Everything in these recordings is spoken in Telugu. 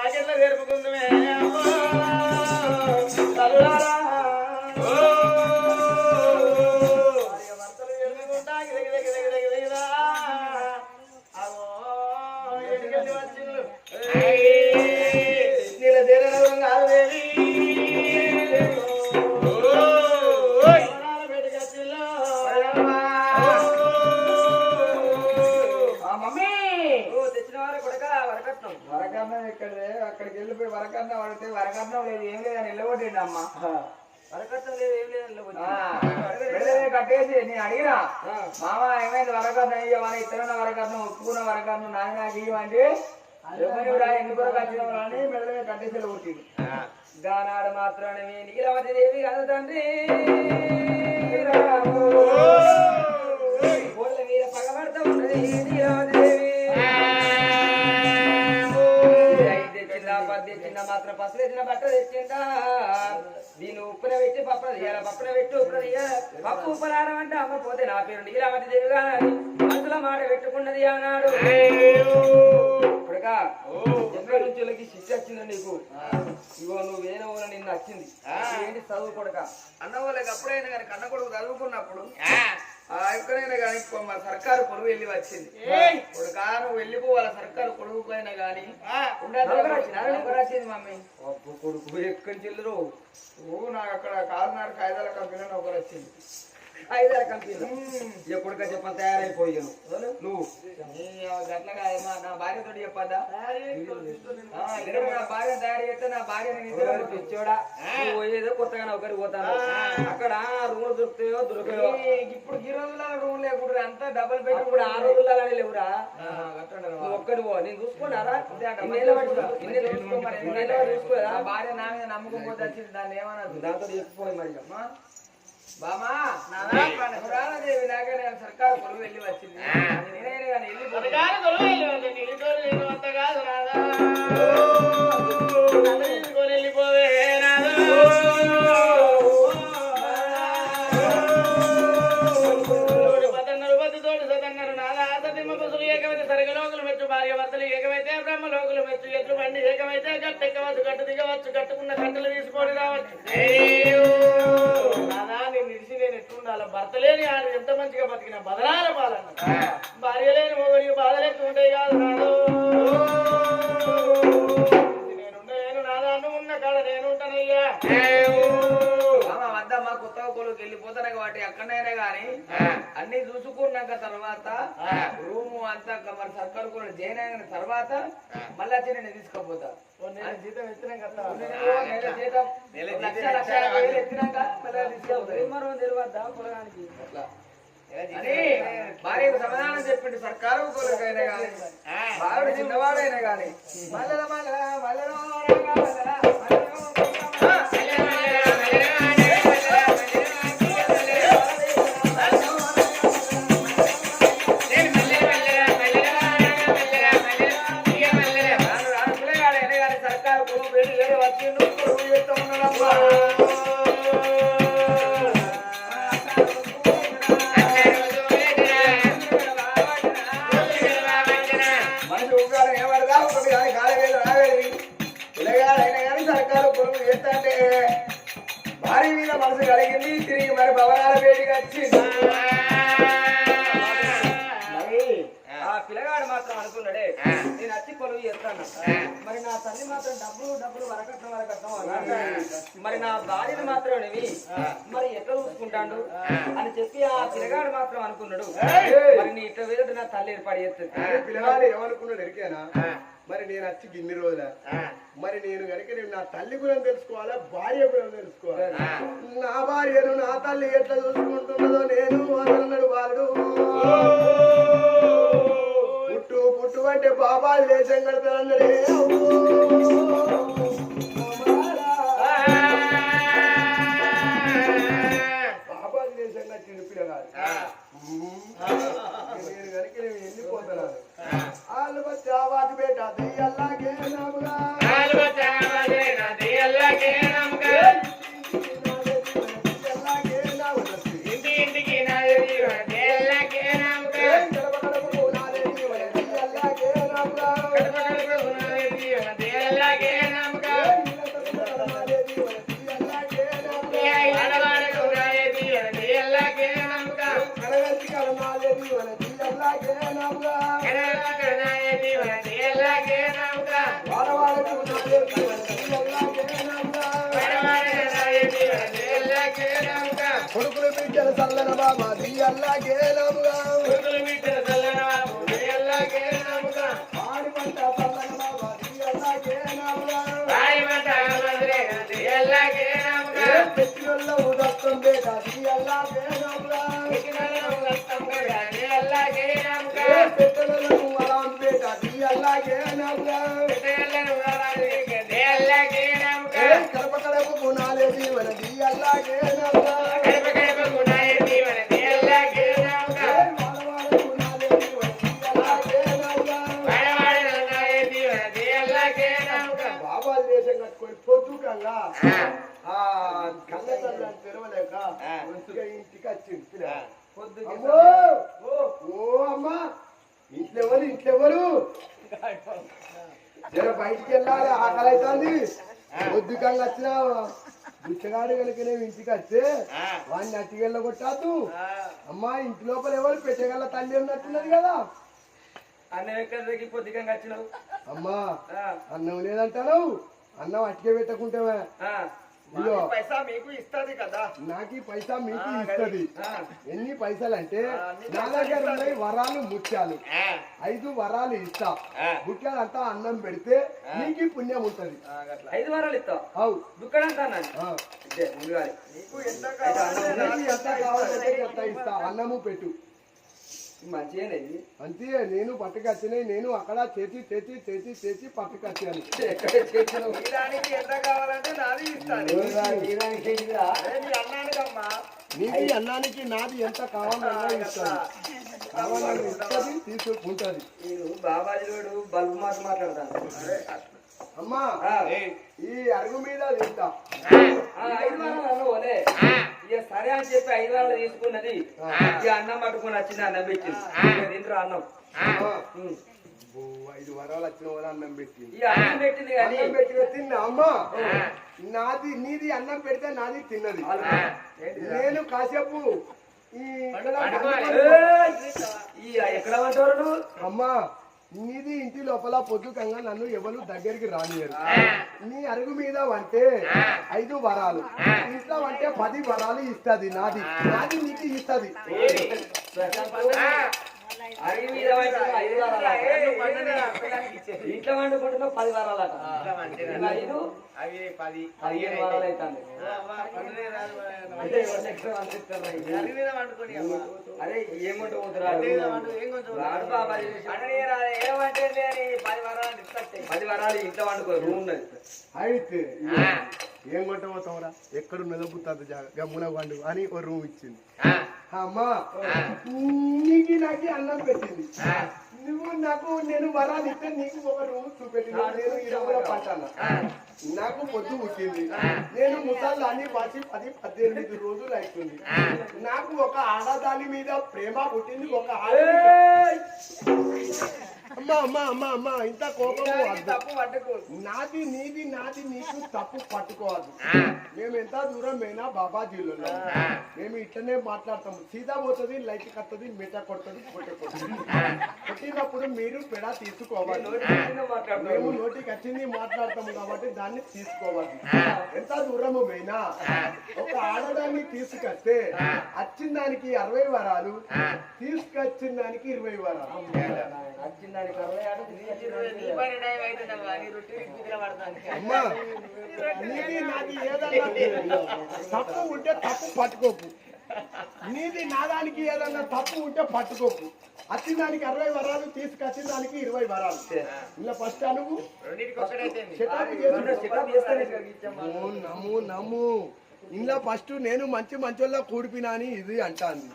వాకిట్లో జరుపుకుందుమే ఎవరిని కూడా ఎందుకు కట్టిన అని మెడలే గానాడు మాత్రమే నీలవతి దేవి కాదు తండ్రి. కోళ్ళ మీద పగబడతా ఉన్నది నీలవతి దేవి. తెచ్చిందా మాత్రం పసులు తెచ్చిన బట్ట తెచ్చిందా? దీన్ని ఉప్పున పెట్టి పప్పున తీయాలి పప్పున పెట్టి ఉప్పున తీయాలి? పప్పు ఉప్పున ఆడమంటే అమ్మ పోతే నా పేరు నీలవతి దేవి కానీ మనసులో మాట పెట్టుకున్నది అన్నాడు. ఇప్పుడుగా ఎక్కడి నుంచి వాళ్ళకి శిక్ష వచ్చిందా నీకు? ఇగో నువ్వు వేరే వాళ్ళ నిన్ను వచ్చింది. ఏంటి చదువు కొడక? అన్న వాళ్ళకి అప్పుడైనా కానీ కన్న కొడుకు చదువుకున్నప్పుడు ఆ. ఎక్కడైనా కానీ మా సర్కారు కొడుకు వెళ్ళి వచ్చింది. కొడుక నువ్వు వెళ్ళిపోవాలి సర్కారు కొడుకు అయినా కానీ మమ్మీ? కొడుకు ఎక్కడి నువ్వు నాకు అక్కడ కాకినాడ కాగితాల కంపెనీ ఒకరు వచ్చింది ఐదారు కంపెనీలు. ఎప్పటికా చెప్పని తయారైపోయాను. నువ్వు? నీ గట్ల కాదమ్మా నా భార్యతో చెప్పద్దా? నా భార్య తయారు చేస్తే నా భార్య నువ్వు పోయేదో కొత్తగా ఒకరికి పోతాను అక్కడ రూములు దొరుకుతాయో దొరకయో? ఇప్పుడు ఈ రోజుల్లో రూమ్ లేకుండా అంతా డబుల్ బెడ్ ఇప్పుడు ఆ రోజుల్లో కానీ లేవురా? ఒక్కడి పో. నేను చూసుకున్నారా? ఇన్నేళ్ళ పట్టు ఇన్నేళ్ళ చూసుకో. మరి. ఇన్నేళ్ళ చూసుకోదా నా భార్య నా మీద నమ్మకం పోతే వచ్చింది దాన్ని ఏమన్నది దాంతో చెప్పిపోయి మరి. బామా పురాణదేవి నాకే నేను సర్కారు కొలువు వెళ్ళి వచ్చింది. నేనైనా. కానీ వెళ్ళి ఏకమైతే బ్రహ్మలోకులు మెచ్చు ఎట్లు బండి ఏకమైతే గట్టు ఎక్కవచ్చు గట్టు దిగవచ్చు కట్టుకున్న కట్టలు తీసుకొని రావచ్చు. నానా నేను నేను భర్త లేని ఆడు ఎంత మంచిగా బతికిన బదనాల పాలన్న భార్య లేని మొగడికి బాధలు ఉంటాయి కాదు నాడు నేను నేను నాదా ఉన్న కాడ నేను వద్దమ్మా కొత్తగా కొలువుకి వెళ్ళిపోతాను కాబట్టి ఎక్కడైనా కానీ అన్ని చూసుకున్నాక తర్వాత రూము అంతా మరి సర్కారు కొలువు జాయిన్ అయిన తర్వాత మళ్ళీ వచ్చి నేను తీసుకుపోతా. జీతం ఎత్తినాక మళ్ళీ తీసుకెళ్తా భార్యకు సమాధానం చెప్పిండు సర్కారు కొలుకైనా కానీ చిన్నవాడైనా కానీ మల్లెల మల్లెల మల్లెల. పిల్లగాడు మాత్రం అనుకున్నాడే నేను వచ్చి కొలువు చేస్తాను. మరి నా తల్లి మాత్రం డబ్బులు డబ్బులు వరకట్నం వరకట్నం అన్నాడు. మరి నా భార్యను మాత్రం మరి ఎట్లా చూసుకుంటాడు? అని చెప్పి ఆ పిల్లగాడు మాత్రం అనుకున్నాడు. మరి నీ ఇట్లా వేరే నా తల్లి ఏర్పాటు చేస్తుంది. పిల్లవాడు ఏమనుకున్నాడు ఎరికేనా? మరి నేను వచ్చి గిన్ని రోజుల. మరి నేను కనుక నేను నా తల్లి గురించి తెలుసుకోవాలా భార్య గురించి తెలుసుకోవాలి? నా భార్యను నా తల్లి ఎట్లా చూసుకుంటున్నదో నేను అన్నాడు బాలుడు. పుట్టు అంటే బాబాలు దేశం కడతానన్నాడే బాబాలు దేశం కట్టిండు పిల్లగాడు నేను కనుక నేను వెళ్ళిపోతున్నాను వాళ్ళు వచ్చా వాటి బేట దెయ్యల్లాగే నమ్ముగా నమ్ముగా. ఏ పెట్టినోళ్ళ ఉదత్తం బేట దీయల్లాగే నమ్ముగా. ఏ పెట్టెలలో వరం బేట కడప కడపకు బుచ్చగాడు నేను ఇంటికి వస్తే వాడిని అట్టికి వెళ్ళగొట్టాదు అమ్మా ఇంటి లోపల ఎవరు పెట్టగల తల్లి ఉన్నట్టున్నది కదా. అన్నం ఎక్కడ పొద్దుగా వచ్చినావు అమ్మా అన్నం లేదంటావు అన్నం అట్టికే పెట్టకుంటావా? పైసా మీకు ఇస్తుంది కదా. నాకు పైసా మీకు ఇస్తుంది. ఎన్ని పైసలు అంటే నా దగ్గర ఉన్నాయి వరాలు ముత్యాలు. ఐదు వరాలు ఇస్తా. ముత్యాలంతా అన్నం పెడితే నీకు పుణ్యం ఉంటది. ఐదు వారాలు ఇస్తావు? అవు. నీకు ఎంత ఎంత ఇస్తా. అన్నము పెట్టు. అంతే నేను పట్టుకొచ్చినాయి నేను అక్కడ చేసి చేసి చేసి చేసి పట్టుకొచ్చాను ఎక్కడ చేసినావు దానికి ఎంత కావాలంటే నాది ఇస్తాను. అన్నానికమ్మా. ఈ అన్నానికి నాది ఎంత కావాలన్నా ఇస్తాను. కావాలని ఇస్తుంది తీసుకుంటది. నేను బాబాజీలోడు బల్బు మాట మాట్లాడతాను. అమ్మా ఈ అరుగు మీద తింటా ఆ, ఐదు వారాలు అన్నవాలే ఇక సరే అని చెప్పి ఐదు వారాలు తీసుకున్నది ఇక అన్నం పట్టుకొని వచ్చింది అన్నం పెట్టింది. తింటారు అన్నం. ఐదు వరాలు వచ్చిన వాళ్ళు అన్నం పెట్టింది. ఇక అన్నం పెట్టింది అన్నం పెట్టిన తిన్నా అమ్మా. నాది నీది అన్నం పెడితే నాది తిన్నది. నేను కాసేపు ఈ! ఈ ఎక్కడ అమ్మా నీది ఇంటి లోపల పొద్దుకంగా నన్ను ఎవరు దగ్గరికి రానియరు. నీ అరుగు మీద వంటే ఐదు వరాలు. ఇంట్లో వంటే పది వరాలు ఇస్తది నాది. నాది నీకు ఇస్తది. ఐదు. ఇంట్లో వండుకుంటున్నావు పది వారాలట ఇంకా ఐదు. అవి పది పదిహేను వారాలు అంటే ఏమంటూ పది వారాలు వారాలు ఇంట్లో వండుకో రూమ్ అయితే ఏం కొంట పోతావురా ఎక్కడ మెదపుతుంది గమ్మున వండు అని ఒక రూమ్ ఇచ్చింది. అమ్మా నీకు నాకు అన్నం పెట్టింది. నువ్వు నాకు నేను వరాలు ఇస్తే నీకు ఒక రూమ్ చూపెట్టింది నేను పట్టాను? నాకు పొద్దు పుట్టింది. నేను ముసల్లాన్ని వచ్చి పది పద్దెనిమిది రోజులు అవుతుంది నాకు ఒక ఆడదాని మీద ప్రేమ పుట్టింది ఒక ఆడ అమ్మా అమ్మా అమ్మా అమ్మా ఇంత కోపము. తప్పు పట్టుకో నాది నీది నాది నీకు తప్పు పట్టుకోవద్దు. మేము ఎంత దూరం పోయినా బాబాజీలో మేము ఇట్లనే మాట్లాడతాం. సీదా పోతుంది లైట్ కత్తది మిట కొడుతుంది కొట్ట కొడుతుంది. కొట్టినప్పుడు మీరు పెడ తీసుకోవాలి. మేము నోటికి వచ్చింది మాట్లాడతాము కాబట్టి దాన్ని తీసుకోవాలి. ఎంత దూరము పోయినా ఒక ఆడదాన్ని తీసుకొస్తే వచ్చిన దానికి అరవై వరాలు తీసుకొచ్చిన దానికి ఇరవై వరాలు. వచ్చిన దానికి అమ్మా నీది నాది ఏదన్నా తప్పు. ఉంటే తప్పు పట్టుకోకు. నీది నాదానికి ఏదన్నా తప్పు ఉంటే పట్టుకోకు. వచ్చిన దానికి అరవై వరాలు తీసుకొచ్చిన దానికి ఇరవై వరాలు. ఇలా ఫస్ట్ అనువు. నమ్ము నమ్ము ఇంట్లో ఫస్ట్ నేను మంచి మంచోళ్ళ కూడిపినా అని ఇది అంటాంది.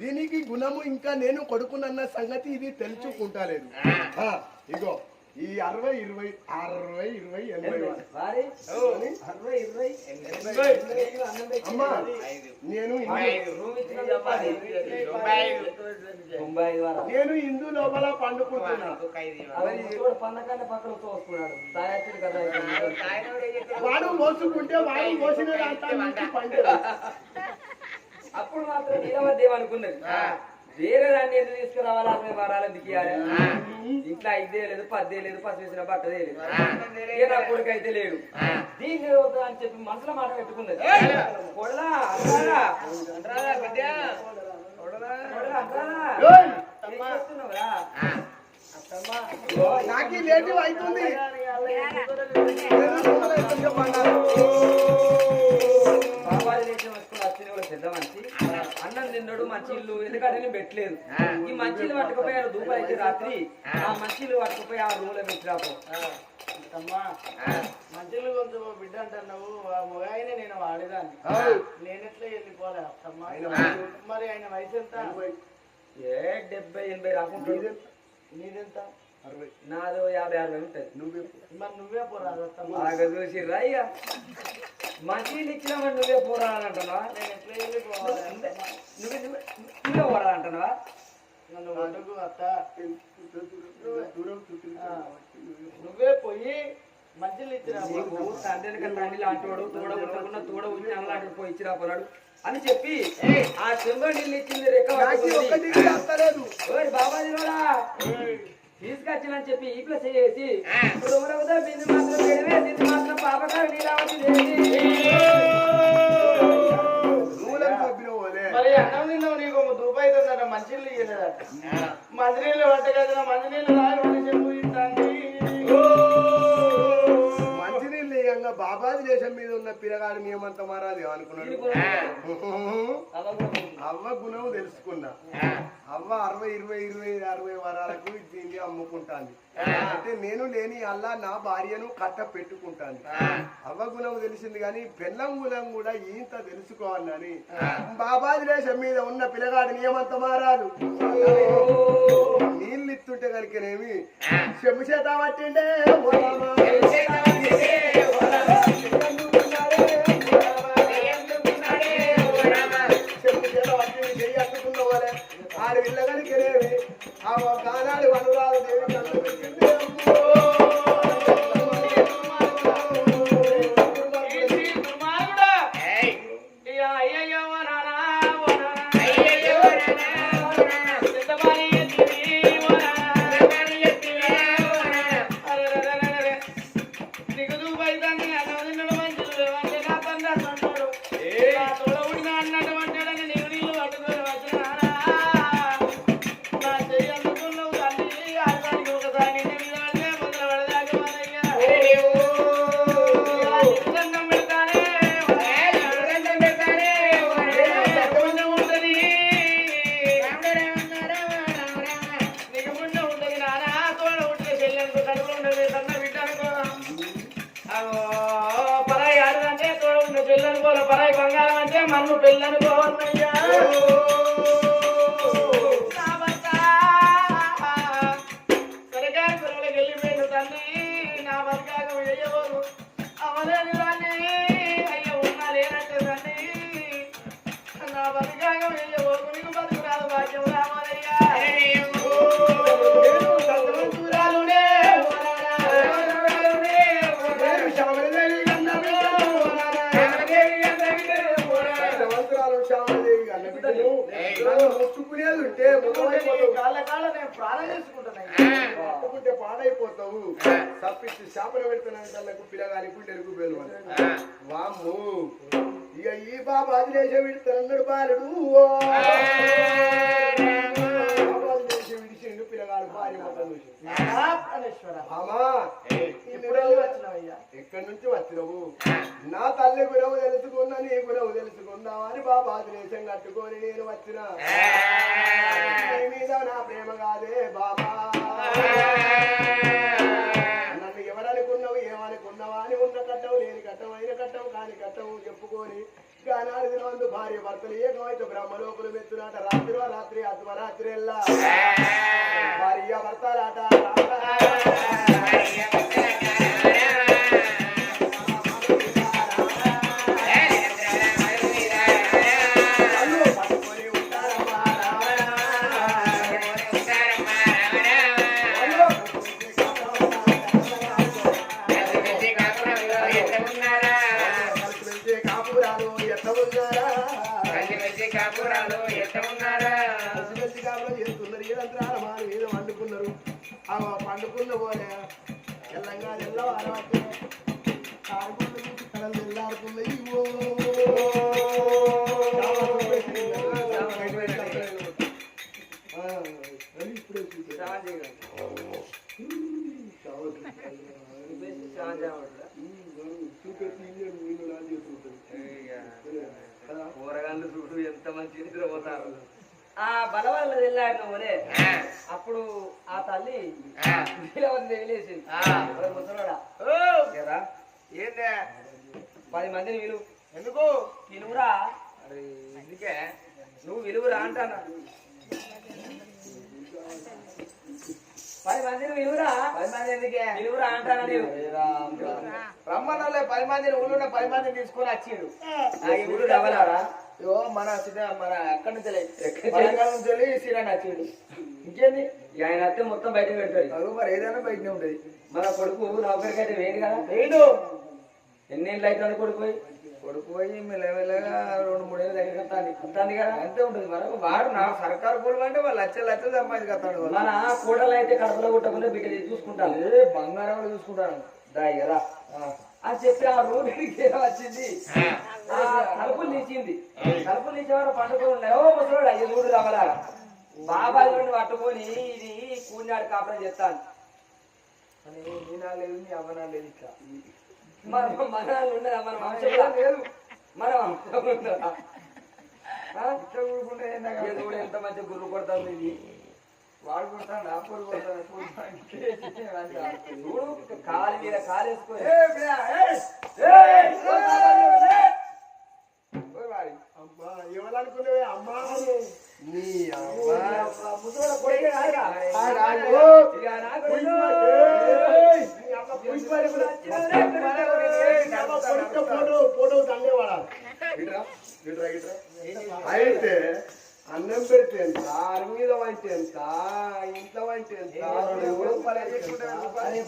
దీనికి గుణము ఇంకా నేను కొడుకునన్న సంగతి ఇది తెలుసుకుంటలేదు. ఆ, ఇగో. ఈ అరవై ఇరవై అరవై ఇరవై ఎనభై అమ్మా నేను నేను ఇందు లోపల పండుకుంటున్నా అవన్నీ చూడు పన్నకన్నా పక్కన తోసుకున్నాడు తాయాచుడు కదా ఇప్పుడు. వాడు మోసుకుంటే వాడు మోసిన అప్పుడు మాత్రం నీలమధ్యం అనుకున్నది వేరే దాన్ని ఎందుకు తీసుకురావాలి అరవై వారాలు ఎందుకు ఇవ్వాలి? ఇంట్లో ఐదే లేదు పద్దే లేదు పసి వేసిన బట్టదే లేదు. నా కొడుకు అయితే లేడు. దీన్ని అని చెప్పి మనసులో మాట పెట్టుకున్నది. కొడలా అంటారా అంటారా? నాకు అవుతుంది పెద్ద మనిషి అన్నం తిన్నాడు మంచి ఇల్లు ఎందుకంటే నేను పెట్టలేదు. ఈ మంచి ఇల్లు పట్టుకుపోయాడు దూప అయితే రాత్రి ఆ. మంచి ఇల్లు పట్టుకుపోయి ఆ. రూమ్లో పెట్టిరాపో మంచిలు కొంచెం బిడ్డ అంటున్నావు ఆ మొగాయినే నేను వాడేదాన్ని. నేను ఎట్లా వెళ్ళిపోలే మరి ఆయన వయసు ఎంత? ఏ డెబ్బై ఎనభై రాకుంటాడు నీదెంత? నాదో యాభై అరవై ఉంటుంది నువ్వు మరి నువ్వే బాగా చూసిర్రా ఇక మంచి ఇల్లు ఇచ్చినామని నువ్వే పోరాడంటున్నావా? నువ్వే నువ్వే పోరాడంటున్నావా. నువ్వే పోయి మంచిలు ఇచ్చిరా నీకు తండ్రి తండ్రి లాంటి వాడు తోడ పుట్టకుండా తోడ ఉంచి అలాంటి పోయి ఇచ్చిరా పోనాడు అని చెప్పి ఆ చెంబ నీళ్ళు ఇచ్చింది రెక్క బాబాజీ తీసుకొచ్చినని చెప్పి ఈ ప్లస్ చేసి బింది మాత్రం వేడివే దీన్ని మాత్రం పాపకారు నీలావతి మరి అన్నం తిన్నావు నీకు మంచినీళ్ళు ఇయ్యలేదట. మంచినీళ్ళు వంటగదిలో మంచినీళ్ళు రాయి వంట చెప్పు ఇయ్యంగా బాబాజీ దేశం మీద ఉన్న పిల్లగాడు నియమంత మారాది అనుకున్నాడు అవ్వ గుణం. తెలుసుకున్నా అవ్వ అరవై ఇరవై ఇరవై అరవై వరాలకు దీన్ని అమ్ముకుంటాను అంటే నేను లేని అల్లా నా భార్యను కట్ట పెట్టుకుంటాను అవ్వ గుణం తెలిసింది కానీ బెల్లం గుణం కూడా ఇంత తెలుసుకోవాలని. బాబాజీ దేశం మీద ఉన్న పిల్లగాడు నియమంత మారాదు నీళ్ళు ఇస్తుంటే కనుకనేమి చెమ్ము చేత పట్టిండే ఆ కానాడు దేవి కళ్ళు పెట్టింది విడుతున్నాడు విడిచిండు పిల్లగాడు భార్య ఎక్కడి నుంచి వచ్చినవు? నా తల్లి గురవు తెలుసుకున్నా నీ గురవు తెలుసుకుందాం అని బాబా దేశం కట్టుకొని నేను వచ్చిన. నీ మీద నా ప్రేమ కాదే బాబా. నన్ను ఎవరనుకున్నావు ఏమనుకున్నావా అని ఉన్న కట్టవు లేని కట్టవు అయిన కట్టవు కాని కట్టవు చెప్పుకొని గానాడు దినవందు భార్య భర్తలు ఏకమైతే బ్రహ్మలోకులు మెత్తునాట రాత్రి రాత్రి ఎల్లా. భార్య భర్తలాట. good. ఆ. బలవాళ్ళ వెళ్ళాడు నువ్వునే అప్పుడు ఆ. తల్లి నీలవతి ముసలోడా ఏందే? పది మందిని విలువ ఎందుకు? విలువురా అరే ఎందుకే? నువ్వు విలువరా అంటానా? పది మందిని విలువరా పది మంది ఎందుకే? విలువరా అంటానా నేను రమ్మన్నోళ్ళే పది మందిని ఊళ్ళో పది మందిని తీసుకొని వచ్చిండు. ఆ ఈ ఇగో మన మన ఎక్కడి నుంచి ఎక్కడి నుంచి? వెళ్ళి శ్రీరాణి వచ్చిండు ఇంకేంది? ఇక ఆయన అత్తే మొత్తం బయట పెడతాడు. అవి మరి ఏదైనా బయటనే ఉంటది. మన కొడుకు నౌకరికి అయితే వేడి కదా? ఏండు ఎన్నేళ్ళు అవుతుంది కొడుకు పోయి? కొడుకు పోయి మెల్లమెల్లగా రెండు మూడేళ్ళు దగ్గర అంటుంది కదా? అంతే ఉంటుంది మరి. వాడు నా సర్కారు కూలి అంటే వాళ్ళు లక్షలు లక్షలు సంపాదించి కట్టాడు వాళ్ళు మన కోడలు అయితే కడపలో కొట్టకుండా బిడ్డ చూసుకుంటాను బంగారం కూడా చూసుకుంటాను దాయి కదా అని చెప్పి ఆ రూమ్కి వచ్చింది ఆ. తలుపులు తీసింది తలుపులు తీసేవారు పండుగలు ఉన్నాయి ఓ ముసలోడు అయ్యి ఊరు రమలా బాబాయ్ నుండి పట్టుకొని ఇది కూడినాడు కాపురం చెప్తాను అని నీనా లేదు నీ అవ్వనా లేదు ఇట్లా. మన మన ఉండదా మన వంశంలో లేదు. మన వంశంలో ఉండదా ఆ? ఇట్లా కూడా ఎంత మంచి గుర్రు కొడుతుంది ఇది. వాడు కొడతాడు ఆ పొడి కొడతాడు చూడు కాలు మీద కాలేసుకొని అమ్మా ఎవరనుకునేవే అమ్మా. నీ అమ్మా ముసలోడు కొడుకే నా నీ నీ ఇట్రా అయితే అన్నం పెడితే ఎంత అరుగు మీద ఎంత ఇంట్లో వంటి ఎంత అరే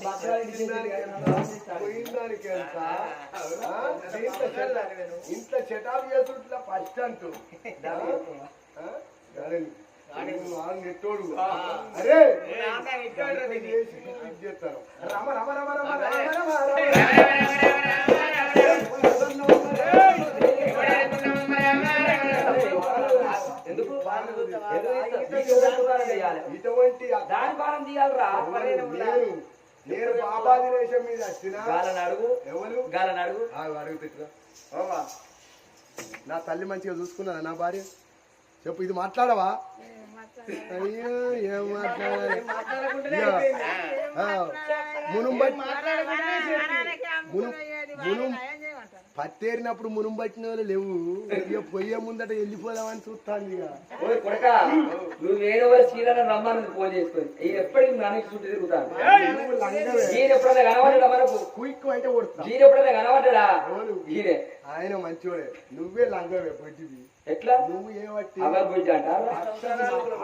పోయిందానికి ఎంత ఇంట్లో చెటాలు చేసుకుంటున్నా ఫస్ట్ అంటూ. నెట్టోడు అరే! చేసి రమ రమ రమ రమ రమ రమ ఇటువంటి దాని భారం తీయాలిరా నేను బాబాది దేశం మీద వచ్చిన గాలని అడుగు. ఎవరు? గాలని అడుగు. ఆ, అడుగు నా తల్లి మంచిగా చూసుకున్నానా నా భార్య? చెప్పు ఇది మాట్లాడవా? అయ్యో ఏం మాట్లాడాలి? మునుం మునుం పత్తేరినప్పుడు మునుం పట్టిన వాళ్ళు లేవు. ఇక పొయ్యే ముందట వెళ్ళిపోదామని చూస్తాను ఇక. కొడక నువ్వు చీరను రమ్మని ఫోన్ చేసుకొని ఈ ఎప్పటికి నాన్నకి చుట్టూ తిరుగుతాను నువ్వు లంగవే. ఈయన ఎప్పుడైనా కనబడ్డా మనకు? కుయిక్కు అంటే కొడుతా. ఎప్పుడైనా కనబడ్డా ఆయన మంచోడే. నువ్వే లంగవే పొట్టివి ఎట్లా? నువ్వు ఏమట్టి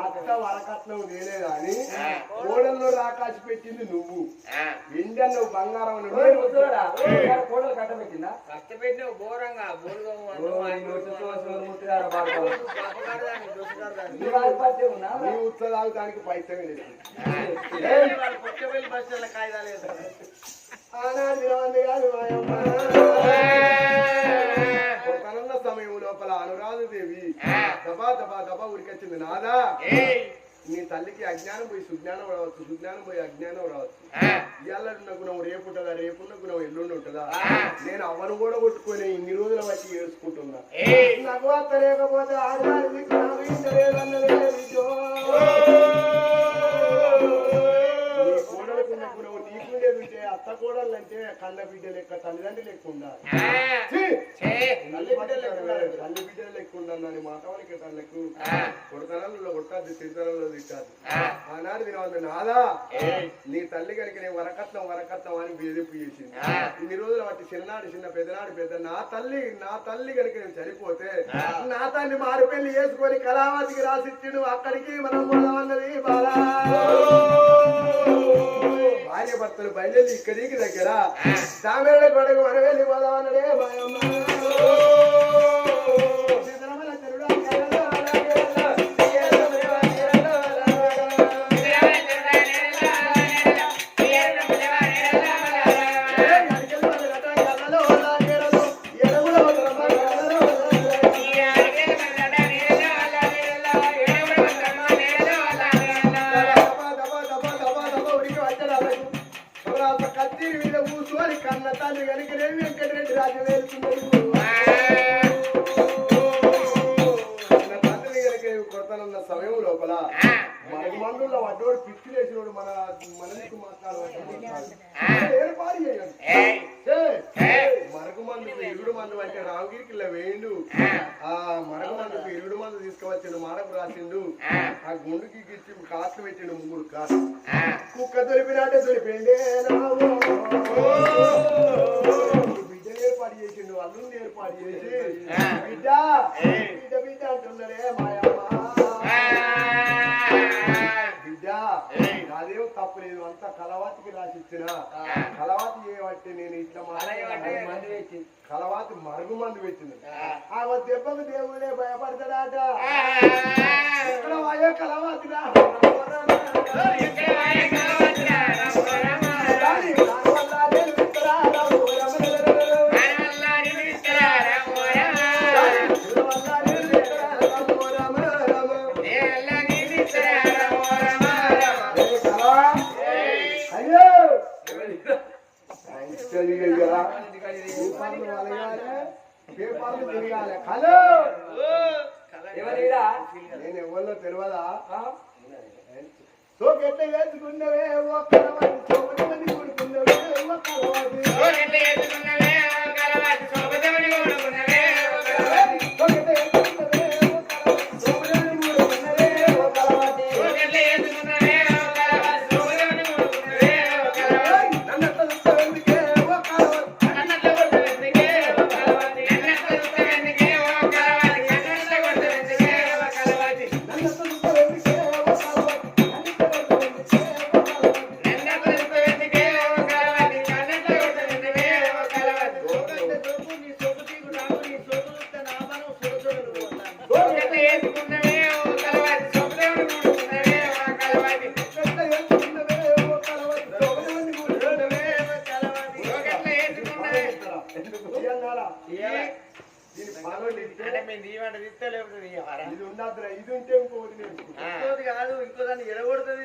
అత్త వరకట్నం నేనే గాని కోడల్లో రాకాసి పెట్టింది నువ్వు. ఇండియన్ బంగారం కోడలు కట్టబెట్టిందా? కష్టపెట్టిన ఘోరంగా. నీ దానికి పైసమే లేదు. ఆనాడు కాదు. దబా దబా దబా ఉరికొచ్చింది నాదా నీ తల్లికి అజ్ఞానం పోయి సుజ్ఞానం రావచ్చు సుజ్ఞానం పోయి అజ్ఞానం రావచ్చు ఇవాళ గుణం రేపు ఉంటుందా రేపున్న గుణం ఎల్లుండి ఉంటుందా నేను అవను కూడా కొట్టుకొని ఇన్ని రోజుల బట్టి ఏడుచుకుంటున్నా నాకు అత్త లేకపోతే ఆధారం నీకు నాకు ఇంత లేదన్నదే నిజం. నీ కోడలుకున్న గుణం నీకుండేది ఉంటే అత్త కోడలు అంటే కన్న బిడ్డ లెక్క తల్లిదండ్రి లెక్క ఉండాలి. ఛీ! తల్లి బిడ్డ లెక్క. తల్లి బిడ్డ లెక్క ఉండాలని మాటవానికి తల్లకు కొడతనాలలో కొట్టాది తిరుతనాలలో తిట్టాది ఆనాడు నేను నాదా నీ తల్లి కనుక నేను వరకట్నం వరకట్నం అని బేదింపు చేసింది. ఇన్ని రోజులు వాటి చిన్ననాడు చిన్న పెద్దనాడు పెద్ద నా తల్లి నా తల్లి కనుక నేను చనిపోతే నా తల్లి మారు పెళ్ళి చేసుకొని కళావతికి రాసిచ్చిండు అక్కడికి మనం పోదామన్నది బాలా భార్య భర్తలు బయలుదేరి ఇక్కడికి దగ్గర. దామేళ్ళ గొడవ మనం వెళ్ళి పోదామన్నదే కొడతానన్న సమయం లోపల మనకు మందుల్లో వడ్డోడు పిచ్చి లేచినోడు మన మనకు మందుకు ఇరుడు మందు అంటే రామగిరికి ఇలా వేయండు. ఆ. మరగు మందుకు ఇరుడు మందు తీసుకువచ్చిండు మాడకు రాసిండు. ఆ. గుండుకి ఇచ్చి కాట్లు పెట్టిండు మూడు కాట్లు కుక్క దొరికిండే బిడ్డ ఏర్పాటు చేసిండు అల్లుని ఏర్పాటు చేసి. బిడ్డ బిడ్డ బిడ్డ అంటున్నాడే మాయమ్మ. బిడ్డ అదేం తప్పలేదు అంత కలవాతికి రాసిచ్చిన. కలవాతి చేయబట్టి నేను ఇట్లా మంది పెట్టి కలవాతి మరుగు మందు పెట్టింది ఆ. దెబ్బకు దేవుడే భయపడతాడాట. ఎక్కడ వాయో కలవాతి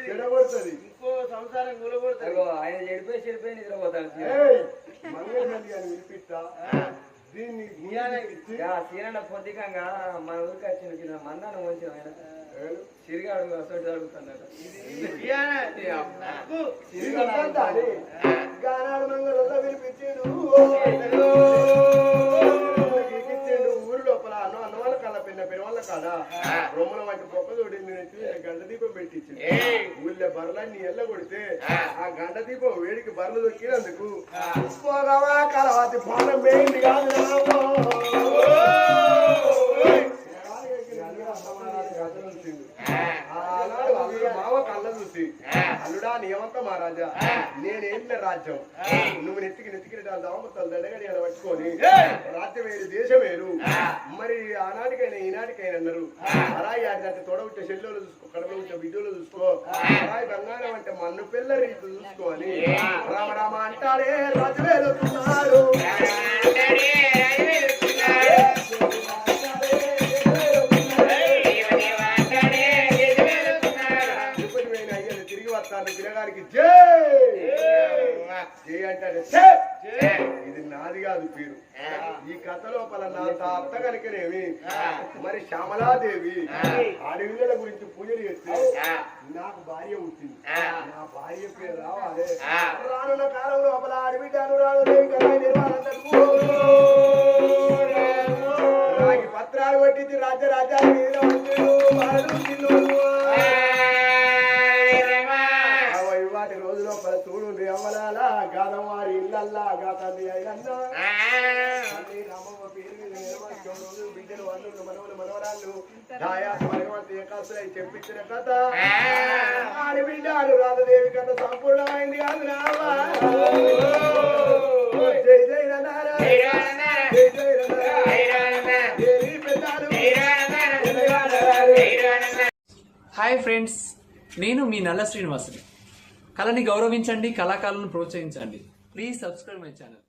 చెడగొడుతుంది. ఇంకో సంసారం కూలగొడుతుంది ఆయన చెడిపోయి చెడిపోయి నిద్రపోతాడు ఏయ్, మంగళగిరి గారిని వినిపిస్తా దీన్ని సీనన్న పొద్దుకంగా మన ఊరికి వచ్చిన చిన్న మందాన్ని వంచిన ఆయన. సిరిగాడు అసలు గానాడు వినిపించాడు. వాళ్ళ కాడ పిన్న పిన్న వాళ్ళ కాడ రొమ్మల వంటి పొక్క తోటి గంట దీపం పెట్టించింది ఊళ్ళో బర్రలన్నీ ఎల్ల కొడితే ఆ గంట దీపం వేడికి బర్రెలు దొక్కినందుకు కలవాతి పానం వేయింది కాదు. ఆనాడు అల్లుడు మావ కళ్ళ చూసి అల్లుడా నియమంత మహారాజా నేనేం రాజ్యం నువ్వు నెత్తికి నెత్తికి దామతలు దండగడి అని పట్టుకొని రాజ్యం వేరు దేశం వేరు మరి ఆనాటికైనా ఈనాటికైనా అన్నారు అరాయి ఆడినట్టు తొడవుంటే చెల్లెలు చూసుకో కడప ఉంటే బిడ్డలు చూసుకో అరాయి బంగారం అంటే మన్ను పిల్ల రీతి రామ రామ అంటాడే రాజు జై! జై అంటాడు "ఛే! ఇది నాది కాదు పేరు. ఈ కథ లోపల నా తాత కనుకనేమి మరి శ్యామలాదేవి అడవిల గురించి పూజలు చేస్తే నాకు భార్య పుట్టింది. నా భార్య పేరు రావాలి. రానున్న కాలం లోపల అడవిటాను రానుదేవి కదా పత్రాలు పట్టించి రాజ్య రాజ్యాల భగవంతు చెప్పించిన కథ. ఆడి బిడ్డ అనురాధదేవి కథ సంపూర్ణమైంది. కాదు రావా. జై జై రండారా జై జై రండారా దేవి పెద్దాలు హాయ్ ఫ్రెండ్స్ నేను మీ నల్ల శ్రీనివాసుని. కళని గౌరవించండి కళాకారులను ప్రోత్సహించండి. Please subscribe my channel.